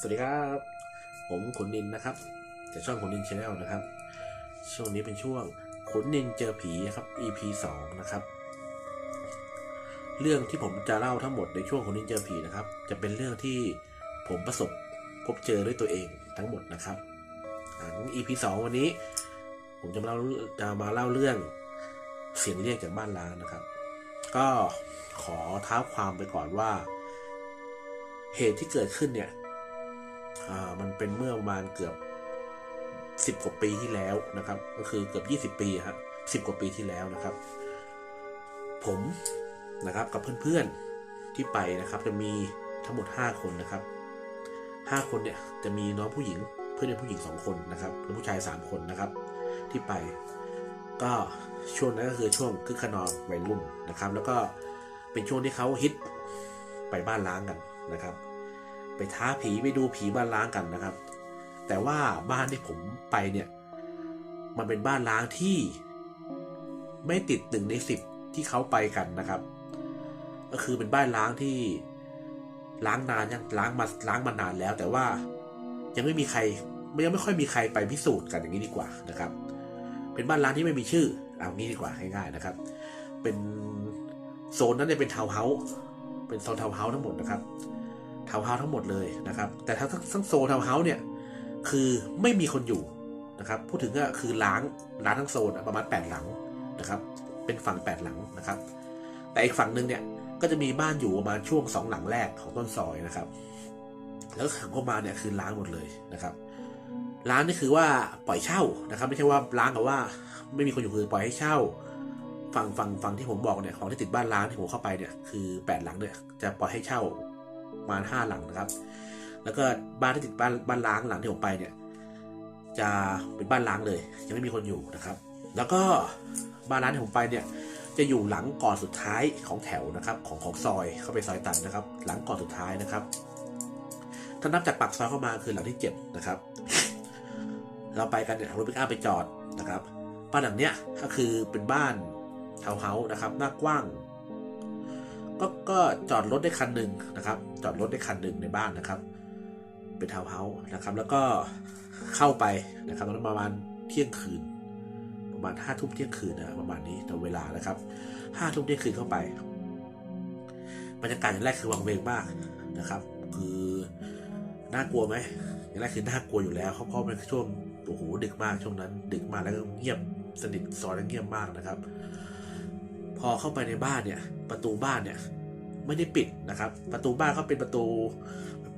สวัสดีครับ ผมขุนนินนะครับจากช่องขุนนินชาแนลนะครับ ช่วงนี้เป็นช่วงขุนนินเจอผีครับ EP 2นะครับ เรื่องที่ผมจะเล่าทั้งหมดในช่วงขุนนินเจอผีนะครับ จะเป็นเรื่องที่ผมประสบพบเจอด้วยตัวเองทั้งหมดนะครับอ่างั้น EP 2วันนี้ ผมจะมาเล่าจะมาเล่าเรื่องเสียงเรียกจากบ้านล้างนะครับ ก็ขอท้าความไปก่อนว่า เหตุที่เกิดขึ้นเนี่ย อ่ามันเป็นเมื่อประมาณเกือบสิบกว่าปีที่แล้วนะครับ ก็คือเกือบยี่สิบปีครับสิบกว่าปีที่แล้วนะครับ ผมนะครับกับเพื่อนๆที่ไปนะครับ จะมีทั้งหมดห้าคนนะครับห้าคนเนี่ยจะมีน้องผู้หญิงเพื่อนเป็นผู้หญิงสองคนนะครับและผู้ชายสามคนนะครับ ที่ไป ก็ช่วงนั้นก็คือช่วงคึกขนองวัยรุ่นนะครับ แล้วก็เป็นช่วงที่เขาฮิตไปบ้านล้างกันนะครับ ไปท้าผีไปดูผีบ้านล้างกันนะครับ แต่ว่าบ้านที่ผมไปเนี่ยมันเป็นบ้านล้างที่ไม่ติดหนึ่งในสิบที่เขาไปกันนะครับ ก็คือเป็นบ้านล้างที่ล้างนานยังล้างมาล้างมานานแล้ว แต่ว่ายังไม่มีใครยังไม่ค่อยมีใครไปพิสูจน์กันอย่างนี้ดีกว่านะครับ เป็นบ้านล้างที่ไม่มีชื่อเอางี้ดีกว่าง่ายๆนะครับ เป็นโซนนั้นเนี่ยเป็นทาวน์เฮาส์เป็นโซนทาวน์เฮาส์ทั้งหมดนะครับ ทาวน์เฮาส์ทั้งหมดเลยนะครับ แต่ทั้งทั้งโซนทาวน์เฮาส์เนี่ยคือไม่มีคนอยู่นะครับ พูดถึงก็คือล้างล้างทั้งโซนประมาณแปดหลังนะครับ เป็นฝั่งแปดหลังนะครับ แต่อีกฝั่งหนึ่งเนี่ยก็จะมีบ้านอยู่ประมาณช่วงสองหลังแรกของต้นซอยนะครับ แล้วขังเข้ามาเนี่ยคือล้างหมดเลยนะครับล้างนี่คือว่าปล่อยเช่านะครับ ไม่ใช่ว่าล้างกับว่า ไม่มีคนอยู่คือปล่อยให้เช่า ฝั่งฝั่งฝั่งที่ผมบอกเนี่ยของที่ติดบ้านล้างที่ผมเข้าไปเนี่ยคือแปดหลังเนี่ยจะปล่อยให้เช่า ประมาณห้าหลังนะครับ แล้วก็บ้านที่ติดบ้านบ้านล้างหลังที่ผมไปเนี่ย จะเป็นบ้านล้างเลยยังไม่มีคนอยู่นะครับ แล้วก็บ้านล้างที่ผมไปเนี่ย จะอยู่หลังก่อนสุดท้ายของแถวนะครับของของซอยเข้าไปซอยตันนะครับ หลังก่อนสุดท้ายนะครับถ้านับจากปากซอยเข้ามาคือหลังที่เจ็ดนะครับ เราไปกันเนี่ยรถปิกอัพไปจอดนะครับบ้านหลังเนี้ยก็คือเป็นบ้านทาวน์เฮาส์นะครับหน้ากว้าง ก็ก็จอดรถได้คันหนึ่งนะครับ จอดรถได้คันหนึ่งในบ้านนะครับ เป็นทาวน์เฮาส์นะครับ แล้วก็เข้าไปนะครับตอนนั้นประมาณเที่ยงคืน ประมาณห้าทุ่มเที่ยงคืนนะประมาณนี้ตามเวลานะครับห้าทุ่มเที่ยงคืนเข้าไปบรรยากาศอย่างแรกคือวังเวงมากนะครับ คือน่ากลัวไหมอย่างแรกคือน่ากลัวอยู่แล้วเพราะเพราะมันช่วงโอ้โหดึกมากช่วงนั้น ดึกมากแล้วก็เงียบสนิทซอยแล้วเงียบมากนะครับ พอเข้าไปในบ้านเนี่ย ประตูบ้านเนี่ย ไม่ได้ปิดนะครับ ประตูบ้านเขาเป็นประตู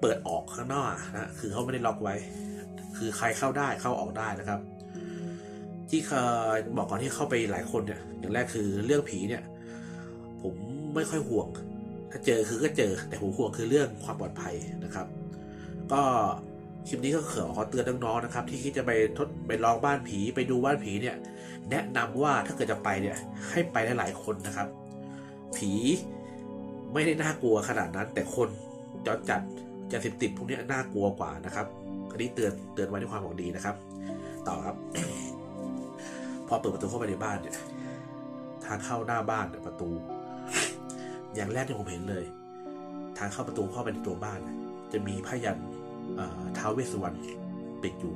เปิดออกข้างนอกนะคือเขาไม่ได้ล็อกไว้ คือใครเข้าได้เข้าออกได้นะครับ ที่เคยบอกก่อนที่เข้าไปหลายคนเนี่ยอย่างแรกคือเรื่องผีเนี่ย ผมไม่ค่อยห่วง ถ้าเจอคือก็เจอแต่ผมห่วงคือเรื่องความปลอดภัยนะครับ ก็คลิปนี้ก็ขอขอเตือนน้องๆนะครับ ที่คิดจะไปทดไปลองบ้านผีไปดูบ้านผีเนี่ย แนะนำว่าถ้าเกิดจะไปเนี่ยให้ไปหลายๆคนนะครับ ผี ไม่ได้น่ากลัวขนาดนั้น แต่คนจอดจัดจะสิบติดพวกนี้น่ากลัวกว่านะครับอันนี้เตือนเตือนไว้ด้วยความหวังดีนะครับ ต่อครับ พอเปิดประตูเข้าไปในบ้านเนี่ยทางเข้าหน้าบ้านประตู อย่างแรกที่ผมเห็นเลย ทางเข้าประตูเข้าไปในตัวบ้าน จะมีพยันเท้าวเวสุวรรณปิดอยู่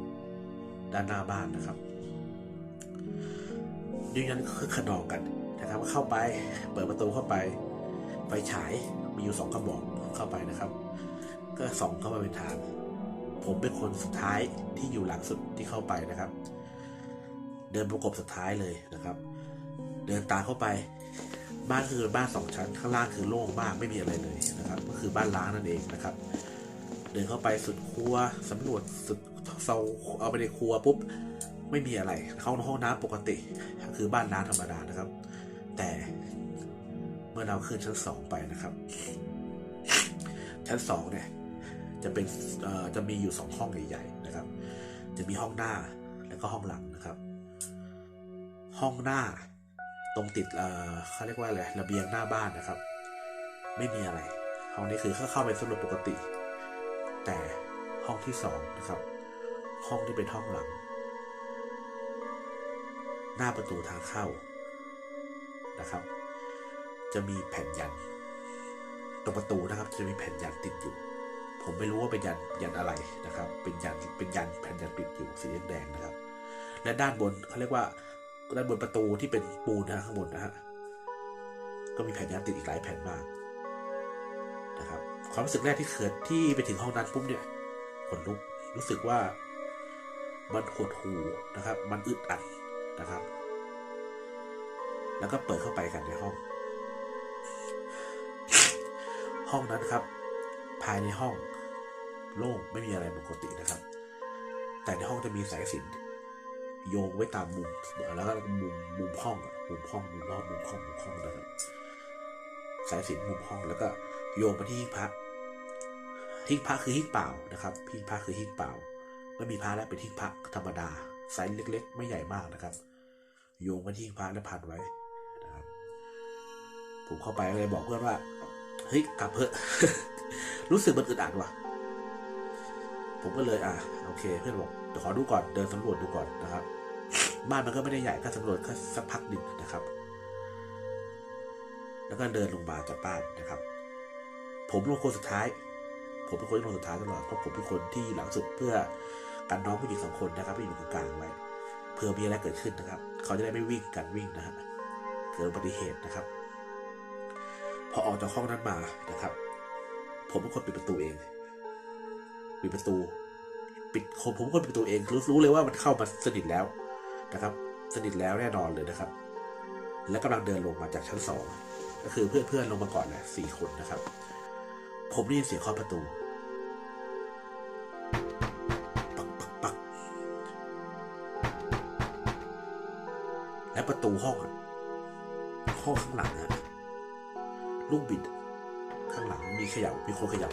ด้านหน้าบ้านนะครับยืนยันคือขนองกันนะครับเข้าไป เปิดประตูเข้าไป ฟฉายมีอยู่สองกระบอกเข้าไปนะครับ ก็ส่องเข้ามาเป็นทางผมเป็นคนสุดท้ายที่อยู่หลังสุดที่เข้าไปนะครับ เดินประกบสุดท้ายเลยนะครับ เดินตามเข้าไป บ้านคือบ้านสองชั้นข้างล่างคือโล่งมากไม่มีอะไรเลยนะครับ ก็คือบ้านล้างนั่นเองนะครับ เดินเข้าไปสุดครัวสำรวจสุดเซาเอาไปในครัวปุ๊บไม่มีอะไรเข้าห้องน้ำปกติ คือบ้านล้างธรรมดานะครับ แต่ มื่อเราขึ้นชั้นสองไปนะครับ ชั้นสองเนี่ย จะเป็นจะมีอยู่สองห้องใหญ่ๆนะครับ จะมีห้องหน้าแล้วก็ห้องหลังนะครับ ห้องหน้าตรงติดเอ่อเขาเรียกว่าอะไรระเบียงหน้าบ้านนะครับ ไม่มีอะไร ห้องนี้คือเข้าเข้าไปสำรวจปกติ แต่ห้องที่สองนะครับ ห้องที่เป็นห้องหลัง หน้าประตูทางเข้านะครับ จะมีแผ่นยัน ตรงประตูนะครับ จะมีแผ่นยันติดอยู่ ผมไม่รู้ว่าเป็นยันยันอะไรนะครับ เป็นยันเป็นยันแผ่นยันปิดอยู่สีแดงนะครับ และด้านบนเขาเรียกว่าด้านบนประตูที่เป็นปูนนะฮะข้างบนนะฮะก็มีแผ่นยันติดอีกหลายแผ่นมากนะครับ ความรู้สึกแรกที่เกิดที่ไปถึงห้องนั้นปุ๊บเนี่ยขนลุกรู้สึกว่ามันหดหูนะครับ มันอึดอัดนะครับ แล้วก็เปิดเข้าไปกันในห้อง ห้องนั้นครับ ภายในห้องโล่งไม่มีอะไรปกตินะครับ แต่ในห้องจะมีสายสินโยงไว้ตามมุมแล้วก็มุมมุมห้องมุมห้องมุมรอบมุมห้องมุมห้องนะครับสายสินมุมห้องแล้วก็โยงมาที่หิ้งพระหิ้งพระคือหิ้งเปล่านะครับหิ้งพระคือหิ้งเปล่าไม่มีพระแล้วเป็นหิ้งพระธรรมดาไซส์เล็ก ๆ ไม่ใหญ่มากนะครับ โยงมาที่หิ้งพระแล้วพันไว้นะครับผมเข้าไปเลยบอกเพื่อนว่า เฮ้ยกลับเถอะ รู้สึกมันอึดอัดว่ะ ผมก็เลยอะโอเค เพื่อนบอกเดี๋ยวขอดูก่อนเดินสำรวจดูก่อนนะครับ บ้านมันก็ไม่ได้ใหญ่ก็สำรวจแค่สักพักหนึ่งนะครับ แล้วก็เดินลงมาจากบ้านนะครับ ผมเป็นคนสุดท้าย ผมเป็นคนที่ลงสุดท้ายตลอดเพราะผมเป็นคนที่หลังสุดเพื่อกันน้องผู้หญิงสองคนนะครับที่อยู่ตรงกลางไว้เพื่อมีอะไรเกิดขึ้นนะครับ เขาจะได้ไม่วิ่งกันวิ่งนะฮะเกิดอุบัติเหตุนะครับ พอออกจากห้องนั้นมานะครับ ผมเป็นคนปิดประตูเอง ปิดประตู ปิดผมผมเป็นคนปิดประตูเองรู้รู้เลยว่ามันเข้ามาสนิทแล้วนะครับ สนิทแล้วแน่นอนเลยนะครับ และกำลังเดินลงมาจากชั้นสองก็คือเพื่อนเพื่อนลงมาก่อนแหละสี่คนนะครับ ผมได้ยินเสียงเคาะประตูปักปักปักและประตูห้องห้องข้างหลังอะ ลูกบิด ข้างหลังมีขย่ามีคนขย่า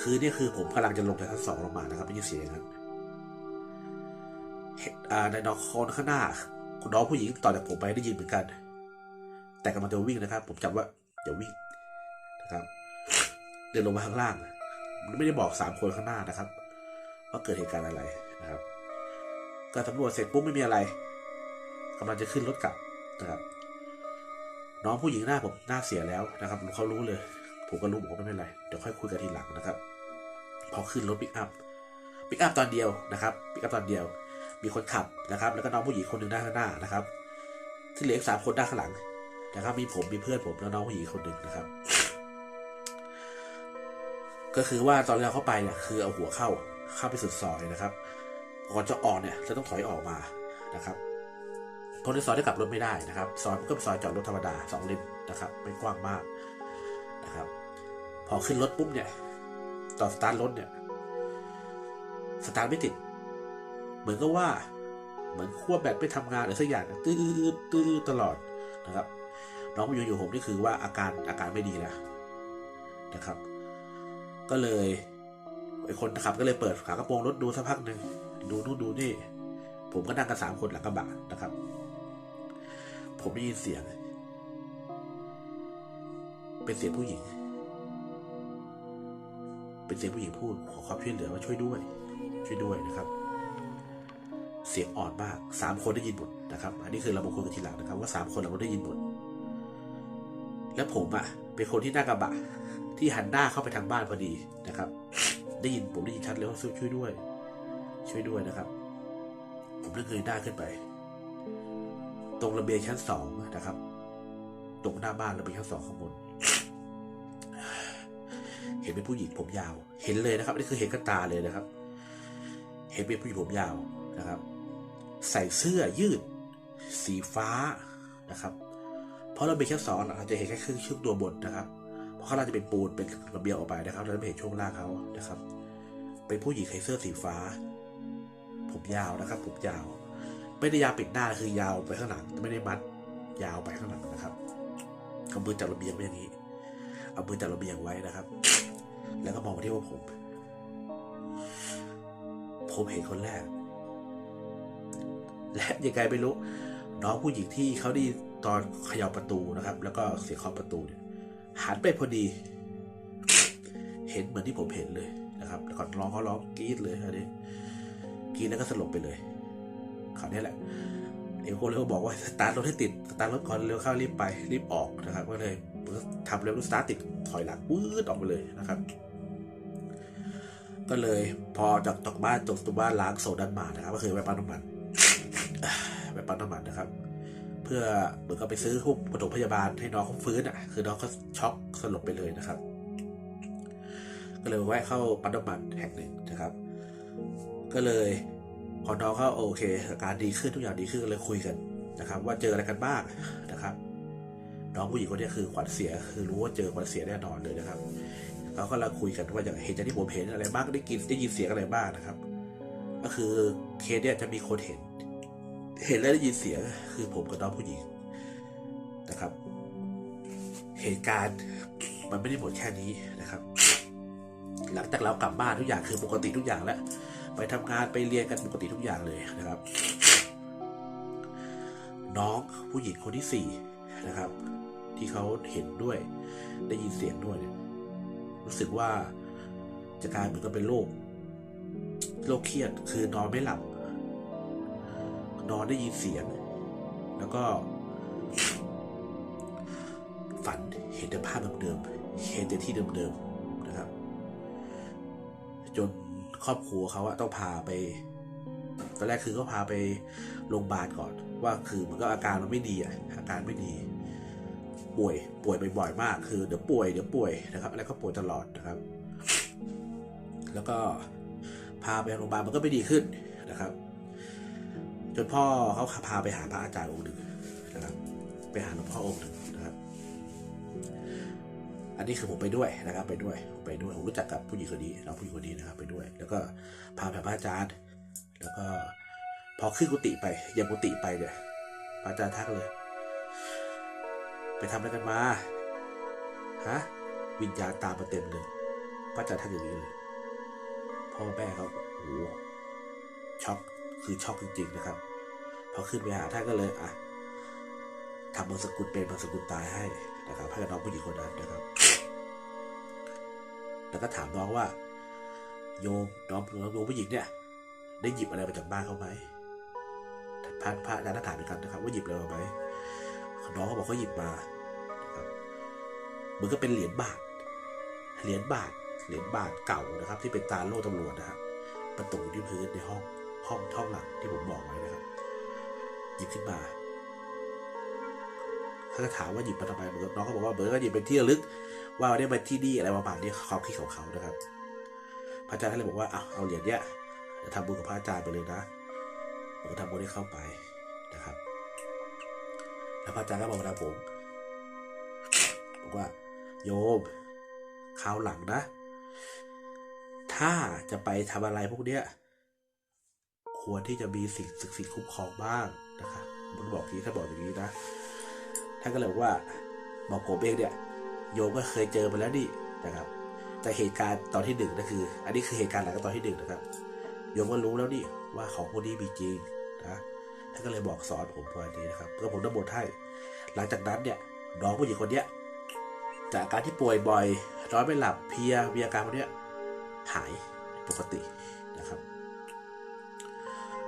คือเนี่ยคือผมกำลังจะลงจากชั้นสองลงมานะครับไม่ยินเสียงครับเห็นในน้องคนข้างหน้าคุณน้องผู้หญิงต่อจากผมไปได้ยินเหมือนกัน แต่กำลังจะวิ่งนะครับ ผมจำว่าอย่าวิ่งนะครับ เดินลงมาข้างล่าง ไม่ได้บอกสามคนข้างหน้านะครับว่าเกิดเหตุการณ์อะไรนะครับการสำรวจเสร็จปุ๊บไม่มีอะไร กำลังจะขึ้นรถกลับนะครับ น้องผู้หญิงหน้าผมหน้าเสียแล้วนะครับเขารู้เลย ผมก็รู้บอกว่าไม่เป็นไรเดี๋ยวค่อยคุยกันทีหลังนะครับ พอขึ้นรถปิกอัพปิกอัพตอนเดียวนะครับปิกอัพตอนเดียว มีคนขับนะครับ แล้วก็น้องผู้หญิงคนหนึ่งด้านข้างหน้านะครับ ที่เหลืออีกสามคนด้านข้างหลังนะครับ มีผมมีเพื่อนผมแล้วน้องผู้หญิงคนหนึ่งนะครับ ก็คือว่าตอนเราเข้าไปเนี่ยคือเอาหัวเข้าเข้าไปสุดซอยนะครับก่อนจะออกเนี่ยเราต้องถอยออกมานะครับ เพราะในซอยได้กลับรถไม่ได้นะครับซอยมันก็เป็นซอยจอดรถธรรมดาสองเลนนะครับไม่กว้างมากนะครับ พอขึ้นรถปุ๊บเนี่ยตอนสตาร์ทรถเนี่ยสตาร์ทไม่ติด เหมือนกับว่า เหมือนขั้วแบตไม่ทำงานหรือสักอย่างตื้อตื้อตลอดนะครับ น้องผู้หญิงอยู่ผมนี่คือว่าอาการอาการไม่ดีแล้วนะครับ ก็เลยไอ้คนขับก็เลยเปิดฝากระโปรงรถดูสักพักหนึ่งดูนู่นดูนี่ ผมก็นั่งกันสามคนหลังกระบะนะครับ ผมได้ยินเสียง เป็นเสียงผู้หญิง เป็นเสียงผู้หญิงพูดขอความช่วยเหลือว่าช่วยด้วย ช่วยด้วยนะครับ เสียงอ่อนมากสามคนได้ยินหมดนะครับ อันนี้คือเรามางคุยกันทีหลังนะครับ ว่าสามคนเราได้ยินหมดแล้วผมอะ่ะเป็นคนที่หน้ากระบะ ที่หันหน้าเข้าไปทางบ้านพอดีนะครับ ได้ยินผมได้ยินชัดเลยว่าช่วยด้วย ช่วยด้วยนะครับ ผมเลยเงยหน้าขึ้นไป ตรงระเบียงชั้นสองนะครับ ตรงหน้าบ้านระเบียงชั้นสองข้างบน เห็นเป็นผู้หญิงผมยาว เห็นเลยนะครับ นี่คือเห็นกับตาเลยนะครับ เห็นเป็นผู้หญิงผมยาวนะครับ ใส่เสื้อยืด สีฟ้านะครับ เพราะเราเบียงชั้นสองเราจะเห็นแค่ครึ่งช่วงตัวบนนะครับ เพราะข้างล่างจะเป็นปูนเป็นระเบียงออกไปนะครับ เราจะไม่เห็นช่วงล่างเขานะครับ เป็นผู้หญิงใส่เสื้อสีฟ้า ผมยาวนะครับ ผมยาว ไม่ได้ยาวปิดหน้าคือยาวไปข้างหลังไม่ได้มัด ยาวไปข้างหลังนะครับเอามือจับระเบียงไว้อย่างนี้ เอามือจับระเบียงไว้นะครับ แล้วก็มองมาที่ว่าผม ผมเห็นคนแรก และยังไงไม่รู้น้องผู้หญิงที่เขาได้ตอนเขย่าประตูนะครับ แล้วก็เสียงเคาะประตูเนี่ยหันไปพอดี เห็นเหมือนที่ผมเห็นเลยนะครับแล้วก็ร้องเขาร้องกรี๊ดเลยอันนี้กรี๊ดแล้วก็สลบไปเลย คราวนี้แหละไอเอลโกเลยบอกว่าสตาร์ทรถให้ติดสตาร์ทรถก่อนเร็วเข้ารีบไปรีบออกนะครับ ก็เลยทำเร็วสตาร์ทติดถอยหลังวืดออกไปเลยนะครับก็เลยพอจากจากบ้านจบตัวบ้านล้างโซดันมานะครับ ก็คือไปปั๊มน้ำมันไปปั๊มน้ำมันนะครับ เพื่อเหมือนกับไปซื้อพวกปฐมพยาบาลให้น้องเขาฟื้นอะ คือน้องเขาช็อกสลบไปเลยนะครับ ก็เลยแวะเข้าปั๊มน้ำมันแห่งหนึ่งนะครับ ก็เลย พอน้องเขาโอเคอาการดีขึ้นทุกอย่างดีขึ้นเลยคุยกันนะครับ ว่าเจออะไรกันบ้างนะครับ น้องผู้หญิงคนนี้คือขวัญเสียคือรู้ว่าเจอขวัญเสียแน่นอนเลยนะครับเขาก็เราคุยกันว่าอย่างเห็นจากที่ผมเห็นอะไรบ้างได้กินได้ยินเสียงอะไรบ้างนะครับ ก็คือเคสเนี่ยจะมีคนเห็น เห็นและได้ยินเสียงคือผมกับน้องผู้หญิงนะครับ เหตุการณ์มันไม่ได้หมดแค่นี้นะครับ หลังจากเรากลับบ้านทุกอย่างคือปกติทุกอย่างแล้ว ไปทำงานไปเรียนกันปกติทุกอย่างเลยนะครับ น้องผู้หญิงคนที่สี่นะครับ ที่เขาเห็นด้วย ได้ยินเสียงด้วยเนี่ยรู้สึกว่าจะกลายเหมือนกับเป็นโรคโรคเครียดคือนอนไม่หลับ นอนได้ยินเสียง แล้วก็ฝันเห็นแต่ภาพเดิมๆเห็นแต่ที่เดิมๆนะครับ จน ครอบครัวเขาอะต้องพาไป ตอนแรกคือก็พาไปโรงพยาบาลก่อน ว่าคือมันก็อาการมันไม่ดีอะอาการไม่ดี ป่วยป่วยบ่อยๆมาก คือเดี๋ยวป่วยเดี๋ยวป่วยนะครับ แล้วก็ป่วยตลอดนะครับ แล้วก็พาไปโรงพยาบาลมันก็ไม่ดีขึ้นนะครับจนพ่อเขาพาไปหาพระอาจารย์องค์หนึ่งนะครับ ไปหาหลวงพ่อองค์หนึ่ง อันนี้คือผมไปด้วยนะครับไปด้วยผมไปด้วยผมรู้จักกับผู้หญิงคนนี้น้องผู้หญิงคนนี้นะครับไปด้วย แล้วก็พาไปพระอาจารย์ แล้วก็พอขึ้นกุฏิไปยังกุฏิไปเนี่ยพระอาจารย์ทักเลย ไปทำอะไรกันมาฮะวิญญาณตามมาเต็มเลยพระอาจารย์ทักอย่างนี้เลยพ่อแม่เขาโอ้โหช็อกคือช็อกจริงๆนะครับ พอขึ้นไปหาท่านก็เลยอะทำบางสกุลเป็นบางสกุลตายให้นะครับให้กับน้องผู้หญิงคนนั้นนะครับ แล้วก็ถามน้องว่า โยมน้องน้องโยมผู้หญิงเนี่ย ได้หยิบอะไรมาจากบ้านเขาไหมพระพระอาจารย์ถามเหมือนกันนะครับ ว่าหยิบอะไรมาไหมน้องเขาบอกเขาหยิบมาครับเหมือนก็เป็นเหรียญบาท เหรียญบาท เหรียญบาทเก่านะครับ ที่เป็นตาโล่ตำรวจนะครับมันตกอยู่ที่พื้นในห้องห้องห้องหลังที่ผมบอกไว้นะครับ หยิบขึ้นมาเขาก็ถามว่าหยิบมาทำไมเหมือนน้องเขาบอกว่าเหมือนก็หยิบเป็นที่ระลึก ว่าได้มาที่นี่อะไรประมาณนี้ความคิดของเขานะครับ พระอาจารย์ท่านเลยบอกว่าเอาเอาเหรียญเนี้ยะทำบุญกับพระอาจารย์ไปเลยนะผมก็ทำบุญให้เข้าไปนะครับ แล้วพระอาจารย์ก็บอกกับผมบอกว่า โยมคราวหลังนะ ถ้าจะไปทำอะไรพวกเนี้ยควรที่จะมีสิ่งศักดิ์สิทธิ์คุ้มครองบ้างนะครับมันบอกอย่างนี้ถ้าบอกอย่างนี้นะท่านก็เลยบอกว่า บอกผมเองเนี่ย โยมก็เคยเจอมาแล้วนี่นะครับ แต่เหตุการณ์ตอนที่หนึ่งนั่นคือ อันนี้คือเหตุการณ์หลังจากตอนที่หนึ่งนะครับ โยมก็รู้แล้วนี่ว่าของพวกนี้มีจริงนะท่านก็เลยบอกสอนผมวันนี้นะครับเพื่อผมน้ำมนต์ให้ หลังจากนั้นเนี่ยน้องผู้หญิงคนเนี้ยจากอาการที่ป่วยบ่อยนอนไม่หลับเพียมีอาการพวกเนี้ยหายปกตินะครับ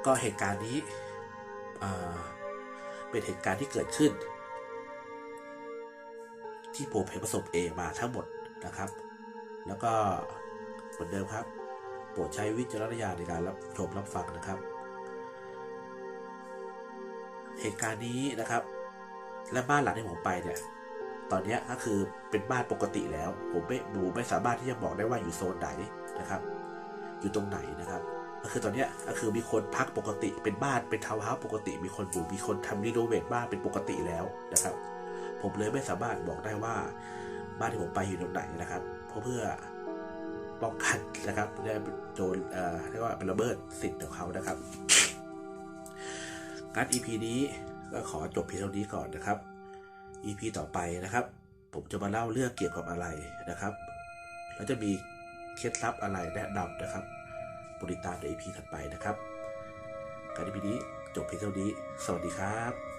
ก็เหตุการณ์นี้เป็นเหตุการณ์ที่เกิดขึ้น ที่ผมเห็นประสบเองมาทั้งหมดนะครับ แล้วก็เหมือนเดิมครับ โปรดใช้วิจารณญาณในการรับชมรับฟังนะครับ เหตุการณ์นี้นะครับ และบ้านหลังที่ผมไปเนี่ยตอนนี้ก็คือเป็นบ้านปกติแล้ว ผมไม่ผมไม่สามารถที่จะบอกได้ว่าอยู่โซนไหนนะครับ อยู่ตรงไหนนะครับก็คือตอนนี้ก็คือมีคนพักปกติเป็นบ้านเป็นทาวน์เฮาส์ปกติ มีคนอยู่มีคนทำรีโนเวทบ้านเป็นปกติแล้วนะครับ ผมเลยไม่สามารถบอกได้ว่าบ้านที่ผมไปอยู่ตรงไหนนะครับ เพราะเพื่อป้องกันนะครับไม่ได้โดนเอ่อเรียกว่าเป็นระเบิดสิทธิ์ของเขานะครับการ EP นี้ก็ขอจบเพียงเท่านี้ก่อนนะครับ EP ต่อไปนะครับ ผมจะมาเล่าเรื่องเกี่ยวกับอะไรนะครับ แล้วจะมีเคล็ดลับอะไรแนะนำนะครับโปรดติดตามใน EP ถัดไปนะครับ การ EP นี้จบเพียงเท่านี้ สวัสดีครับ